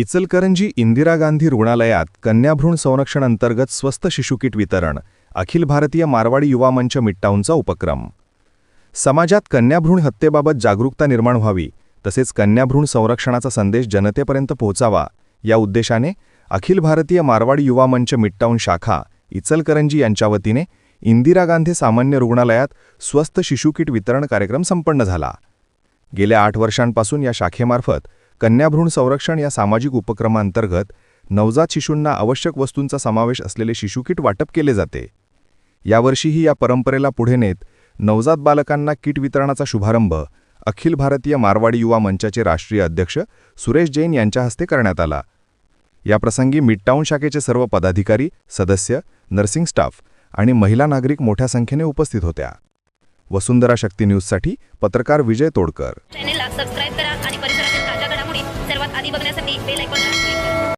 इचलकरंजी इंदिरा गांधी रुग्णालयात कन्याभ्रूण संरक्षण अंतर्गत स्वस्त शिशुकीट वितरण अखिल भारतीय मारवाडी युवा मंच मिट्टाऊनचा उपक्रम. समाजात कन्याभ्रूण हत्येबाबत जागरूकता निर्माण व्हावी तसेच कन्याभ्रूण संरक्षणाचा संदेश जनतेपर्यंत पोहोचावा या उद्देशाने अखिल भारतीय मारवाडी युवा मंच मिट्टाऊन शाखा इचलकरंजी यांच्या वतीने इंदिरा गांधी सामान्य रुग्णालयात स्वस्त शिशुकीट वितरण कार्यक्रम संपन्न झाला. गेल्या आठ वर्षांपासून या शाखेमार्फत कन्याभ्रूण संरक्षण या सामाजिक उपक्रमांतर्गत नवजात शिशूंना आवश्यक वस्तूंचा समावेश असलेले शिशुकीट वाटप केले जाते. यावर्षीही या परंपरेला पुढे नेत नवजात बालकांना किट वितरणाचा शुभारंभ अखिल भारतीय मारवाडी युवा मंचाचे राष्ट्रीय अध्यक्ष सुरेश जैन यांच्या हस्ते करण्यात आला. याप्रसंगी मिडटाऊन शाखेचे सर्व पदाधिकारी सदस्य नर्सिंग स्टाफ आणि महिला नागरिक मोठ्या संख्येने उपस्थित होत्या. वसुंधरा शक्ती न्यूजसाठी पत्रकार विजय तोडकर. चॅनेलला सबस्क्राईब करा आणि बघण्यासाठी बेल ऐकून